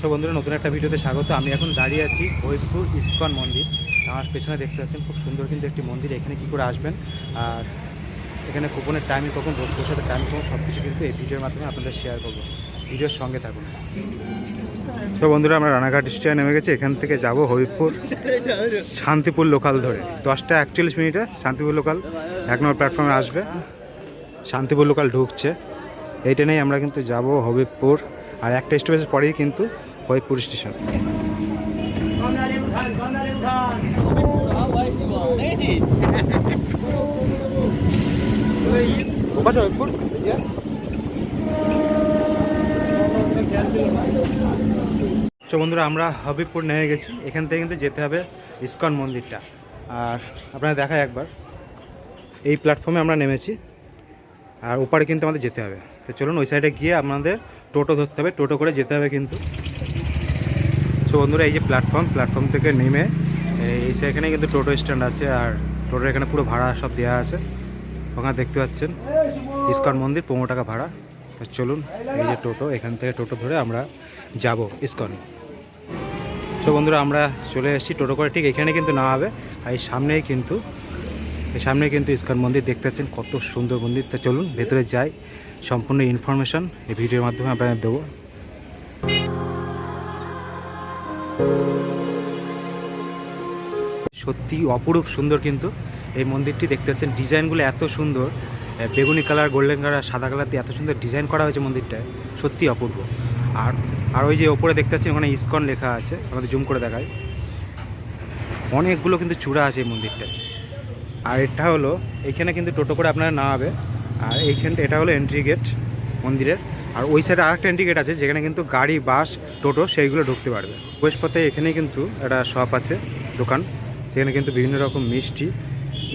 So বন্ধুরা, নতুন একটা ভিডিওতে স্বাগত। আমি এখন দাঁড়িয়ে আছি হরিপুর ইস্কন মন্দির। আমার পেছনে দেখতে পাচ্ছেন, খুব সুন্দর কিন্তু একটি মন্দির। এখানে কি করে আসবেন? আর এখানে কুপনের টাইমে কখন বসাতে টাইম কখন সব কিছু কিন্তু এই ভিডিওর মাধ্যমে আপনাদের শেয়ার করব। ভিডিওর সঙ্গে থাকুন। তো বন্ধুরা, আমরা রানাঘাট স্টেশনে নেমে গেছি। এখান থেকে যাব হরিপুর শান্তিপুর লোকাল ধরে। দশটা একচল্লিশ মিনিটে শান্তিপুর লোকাল এক নম্বর প্ল্যাটফর্মে আসবে। শান্তিপুর লোকাল ঢুকছে। এই ট্রেনেই আমরা কিন্তু যাব হবিবপুর। আর একটা স্টপেজের পরেই কিন্তু হবিবপুর স্টেশন। বন্ধুরা, আমরা হবিবপুর নেমে গেছি। এখান থেকে কিন্তু যেতে হবে ইস্কন মন্দিরটা। আর আপনারা দেখায় একবার। এই প্ল্যাটফর্মে আমরা নেমেছি। আর ওপারে কিন্তু আমাদের যেতে হবে। তো চলুন, ওই সাইডে গিয়ে আপনাদের টোটো ধরতে হবে। টোটো করে যেতে হবে কিন্তু। তো বন্ধুরা, এই যে প্ল্যাটফর্ম প্ল্যাটফর্ম থেকে নেমে, এই সেখানে কিন্তু টোটো স্ট্যান্ড আছে আর টোটোর এখানে পুরো ভাড়া সব দেওয়া আছে। ওখানে দেখতে পাচ্ছেন, ইস্কন মন্দির, পনেরো টাকা ভাড়া। তো চলুন, এই যে টোটো, এখান থেকে টোটো ধরে আমরা যাব ইস্কন। তো বন্ধুরা, আমরা চলে এসেছি টোটো করে, ঠিক এখানে কিন্তু না হবে, আর এই সামনেই কিন্তু, এই সামনে কিন্তু ইস্কন মন্দির দেখতে পাচ্ছেন, কত সুন্দর মন্দির। তা চলুন, ভেতরে যাই, সম্পূর্ণ ইনফরমেশন এই ভিডিওর মাধ্যমে আপনাদের দেবো। সত্যি অপরূপ সুন্দর কিন্তু এই মন্দিরটি দেখতে পাচ্ছেন। ডিজাইনগুলো এত সুন্দর বেগুনি কালার, গোল্ডেন কালার, সাদা কালার দিয়ে এত সুন্দর ডিজাইন করা হয়েছে মন্দিরটায় সত্যি অপূর্ব। আর আর ওই যে ওপরে দেখতে পাচ্ছেন ওখানে ইস্কন লেখা আছে, আমাদের জুম করে দেখায় অনেকগুলো কিন্তু চূড়া আছে এই মন্দিরটায়। আর এটা হলো এইখানে কিন্তু টোটো করে আপনারা না হবে আর এইখানটা, এটা হলো এন্ট্রি গেট মন্দিরের। আর ওই সাইডে আরেকটা এন্ট্রি গেট আছে, যেখানে কিন্তু গাড়ি, বাস, টোটো সেইগুলো ঢুকতে পারবে। প্রবেশপথে এখানে কিন্তু একটা শপ আছে, দোকান সেখানে কিন্তু বিভিন্ন রকম মিষ্টি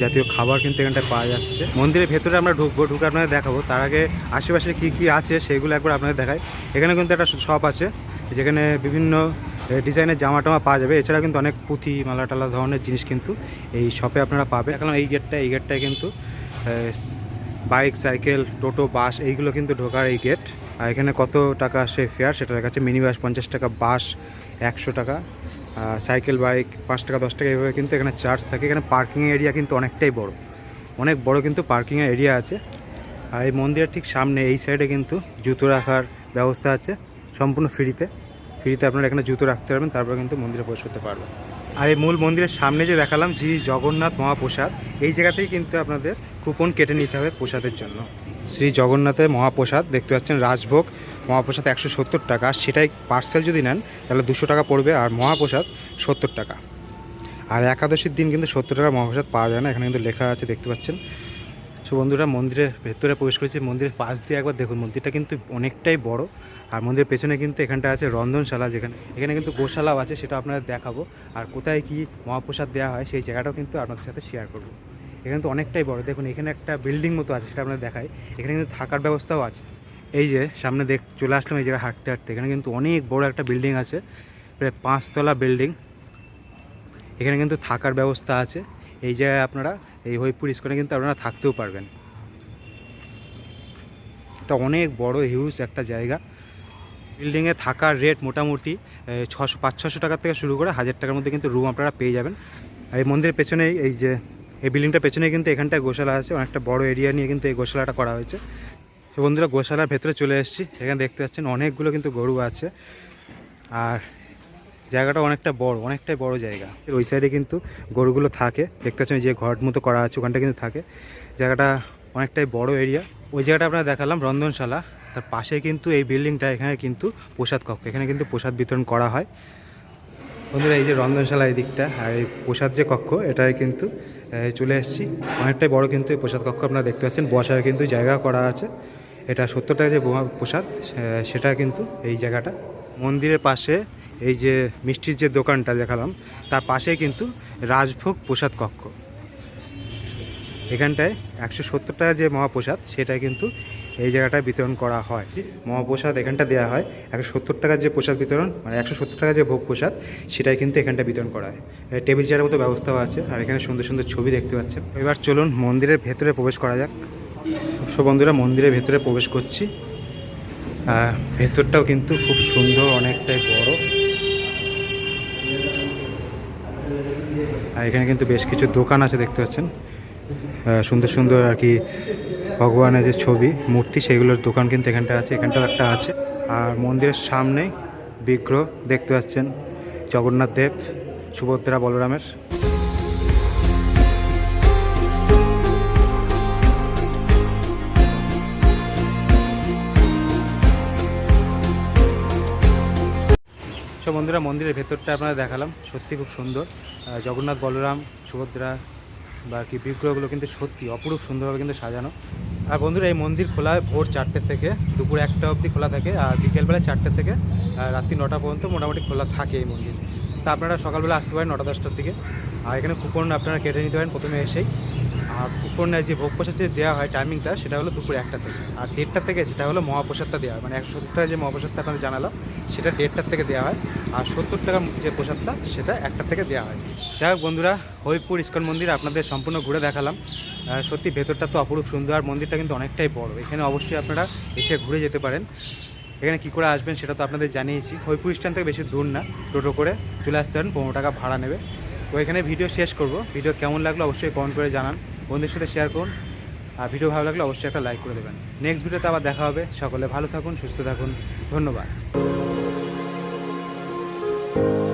জাতীয় খাবার কিন্তু এখানটায় পাওয়া যাচ্ছে। মন্দিরের ভেতরে আমরা ঢুকবো, ঢুকে আপনাদের দেখাবো। তার আগে আশেপাশে কী কী আছে সেগুলো একবার আপনাদের দেখাই। এখানে কিন্তু একটা শপ আছে, যেখানে বিভিন্ন ডিজাইনের জামা টামা পাওয়া যাবে। এছাড়া কিন্তু অনেক পুঁথি মালা টালা ধরনের জিনিস কিন্তু এই শপে আপনারা পাবে এখন এই গেটটা এই গেটটায় কিন্তু বাইক সাইকেল টোটো, বাস, এইগুলো কিন্তু ঢোকার এই গেট আর এখানে কত টাকা সে ফেয়ার সেটা দেখাচ্ছে মিনি বাস পঞ্চাশ টাকা, বাস একশো টাকা সাইকেল বাইক পাঁচ টাকা, দশ টাকা এইভাবে কিন্তু এখানে চার্জ থাকে। এখানে পার্কিং এরিয়া কিন্তু অনেকটাই বড়। অনেক বড় কিন্তু পার্কিংয়ের এরিয়া আছে। আর এই মন্দিরের ঠিক সামনে, এই সাইডে কিন্তু জুতো রাখার ব্যবস্থা আছে সম্পূর্ণ ফ্রিতে ফ্রিতে আপনারা এখানে জুতো রাখতে পারবেন, তারপর কিন্তু মন্দিরে প্রবেশ করতে পারবেন। আর এই মূল মন্দিরের সামনে যে দেখালাম, শ্রী জগন্নাথ মহাপ্রসাদ, এই জায়গাতেই কিন্তু আপনাদের কুপন কেটে নিতে হবে প্রসাদের জন্য। শ্রী জগন্নাথের মহাপ্রসাদ, দেখতে পাচ্ছেন রাজভোগ, মহাপ্রসাদ একশো সত্তর টাকা। সেটাই পার্সেল যদি নেন, তাহলে দুশো টাকা পড়বে, আর মহাপ্রসাদ সত্তর টাকা। আর একাদশীর দিন কিন্তু সত্তর টাকার মহাপ্রসাদ পাওয়া যায় না, এখানে কিন্তু লেখা আছে, দেখতে পাচ্ছেন। সো বন্ধুরা, মন্দিরের ভেতরে প্রবেশ করেছি, মন্দিরের পাশ দিয়ে একবার দেখুন, মন্দিরটা কিন্তু অনেকটাই বড়। আর মন্দিরের পেছনে কিন্তু এখানটা আছে রন্ধনশালা যেখানে, এখানে কিন্তু গোশালাও আছে, সেটা আপনাদের দেখাবো। আর কোথায় কি মহাপ্রসাদ দেওয়া হয়, সেই জায়গাটাও কিন্তু আপনাদের সাথে শেয়ার করব। এখানে তো অনেকটাই বড়। দেখুন, এখানে একটা বিল্ডিং মতো আছে, সেটা আপনাদের দেখাই। এখানে কিন্তু থাকার ব্যবস্থাও আছে। এই যে, সামনে দেখ, চলে আসলাম এই জায়গায় হাঁটতে হাঁটতে। এখানে কিন্তু অনেক বড় একটা বিল্ডিং আছে, প্রায় পাঁচতলা বিল্ডিং এখানে কিন্তু থাকার ব্যবস্থা আছে। এই জায়গায় আপনারা, এই হরিপুর ইস্কনে কিন্তু আপনারা থাকতেও পারবেন। এটা অনেক বড় হিউজ একটা জায়গা। বিল্ডিংয়ে থাকার রেট মোটামুটি ছশো, পাঁচ, ছশো টাকার থেকে শুরু করে হাজার টাকার মধ্যে কিন্তু রুম আপনারা পেয়ে যাবেন। আর এই মন্দিরের পেছনেই এই যে এই বিল্ডিংটার পেছনে কিন্তু এখানটায় গোশালা আছে, অনেকটা বড় এরিয়া নিয়ে কিন্তু এই গোশালাটা করা হয়েছে। তো বন্ধুরা, গোশালার ভেতরে চলে এসেছি। এখানে দেখতে পাচ্ছেন অনেকগুলো কিন্তু গরু আছে। আর জায়গাটা অনেকটা বড়, অনেকটাই বড় জায়গা। ওই সাইডে কিন্তু গরুগুলো থাকে। দেখতে পাচ্ছেন যে ঘর মতো করা আছে, ওখানটা কিন্তু থাকে। জায়গাটা অনেকটাই বড় এরিয়া ওই জায়গাটা আপনারা দেখালাম, রন্ধনশালা। তার পাশে কিন্তু এই বিল্ডিংটা, এখানে কিন্তু প্রসাদ কক্ষ। এখানে কিন্তু প্রসাদ বিতরণ করা হয়। বন্ধুরা, এই যে রন্ধনশালা এই দিকটা আর এই প্রসাদ যে কক্ষ এটাই কিন্তু চলে এসেছি। অনেকটাই বড় কিন্তু এই প্রসাদ কক্ষ আপনারা দেখতে পাচ্ছেন। বসার কিন্তু জায়গা করা আছে। এটা সত্তর যে প্রসাদ সেটা কিন্তু এই জায়গাটা। মন্দিরের পাশে এই যে মিষ্টির যে দোকানটা দেখালাম, তার পাশেই কিন্তু রাজভোগ প্রসাদ কক্ষ। এখানটায় একশো সত্তর টাকা যে মহাপ্রসাদ সেটা কিন্তু এই জায়গাটায় বিতরণ করা হয়। মহাপ্রসাদ এখানটা দেওয়া হয়। একশো সত্তর টাকার যে প্রসাদ বিতরণ মানে একশো সত্তর টাকার যে ভোগ প্রসাদ, সেটাই কিন্তু এখানটা বিতরণ করা হয়। টেবিল চেয়ারের মতো ব্যবস্থাও আছে, আর এখানে সুন্দর সুন্দর ছবি দেখতে পাচ্ছেন। এবার চলুন মন্দিরের ভেতরে প্রবেশ করা যাক। সব বন্ধুরা, মন্দিরের ভেতরে প্রবেশ করছি। ভেতরটাও কিন্তু খুব সুন্দর, অনেকটাই বড়। আর এখানে কিন্তু বেশ কিছু দোকান আছে দেখতে পাচ্ছেন। সুন্দর সুন্দর আর কি ভগবানের যে ছবি, মূর্তি, সেগুলোর দোকান কিন্তু এখানটা আছে, এখানটাও একটা আছে। আর মন্দিরের সামনেই বিগ্রহ দেখতে পাচ্ছেন জগন্নাথ দেব, সুভদ্রা বলরামের। সব বন্ধুরা, মন্দিরের ভেতরটা আপনারা দেখালাম, সত্যি খুব সুন্দর। জগন্নাথ, বলরাম, সুভদ্রা বা কি বিগ্রহগুলো কিন্তু সত্যি অপরূপ সুন্দরভাবে কিন্তু সাজানো। আর বন্ধুরা, এই মন্দির খোলা ভোর চারটে থেকে, দুপুর একটা অবধি খোলা থাকে আর বিকেলবেলা চারটে থেকে রাত্রি নটা পর্যন্ত মোটামুটি খোলা থাকে এই মন্দির। তা আপনারা সকালবেলা আসতে পারেন নটা দশটার দিকে। আর এখানে কুপন আপনারা কেটে নিতে পারেন প্রথমে এসেই। আর কুপনে যে ভোগ প্রসাদ যে দেওয়া হয় টাইমিংটা সেটা হলো দুপুর একটা থেকে। আর দেড়টা থেকে যেটা হলো মহাপ্রসাদটা দেওয়া হয়। মানে একশো যে মহাপ্রসাদটা আপনাদের জানালাম সেটা দেড়টার থেকে দেওয়া হয়। আর সত্তর টাকার যে প্রসাদটা, সেটা একটার থেকে দেওয়া হয়। যাই হোক বন্ধুরা, হরিপুর ইস্কন মন্দির আপনাদের সম্পূর্ণ ঘুরে দেখালাম। সত্যি ভেতরটা তো অপরূপ সুন্দর, আর মন্দিরটা কিন্তু অনেকটাই বড়। এখানে অবশ্যই আপনারা এসে ঘুরে যেতে পারেন। এখানে কী করে আসবেন সেটা তো আপনাদের জানিয়েছি। হরিপুর স্ট্যান্ড থেকে বেশি দূর না, টোটো করে চলে আসতে পারেন, পনেরো টাকা ভাড়া নেবে। তো এখানে ভিডিও শেষ করব। ভিডিও কেমন লাগল অবশ্যই কমেন্ট করে জানান। বন্ধুদের সাথে শেয়ার করুন। আর ভিডিও ভালো লাগলে অবশ্যই একটা লাইক করে দেবেন। নেক্সট ভিডিওতে আবার দেখা হবে। সকলে ভালো থাকুন, সুস্থ থাকুন। ধন্যবাদ। you.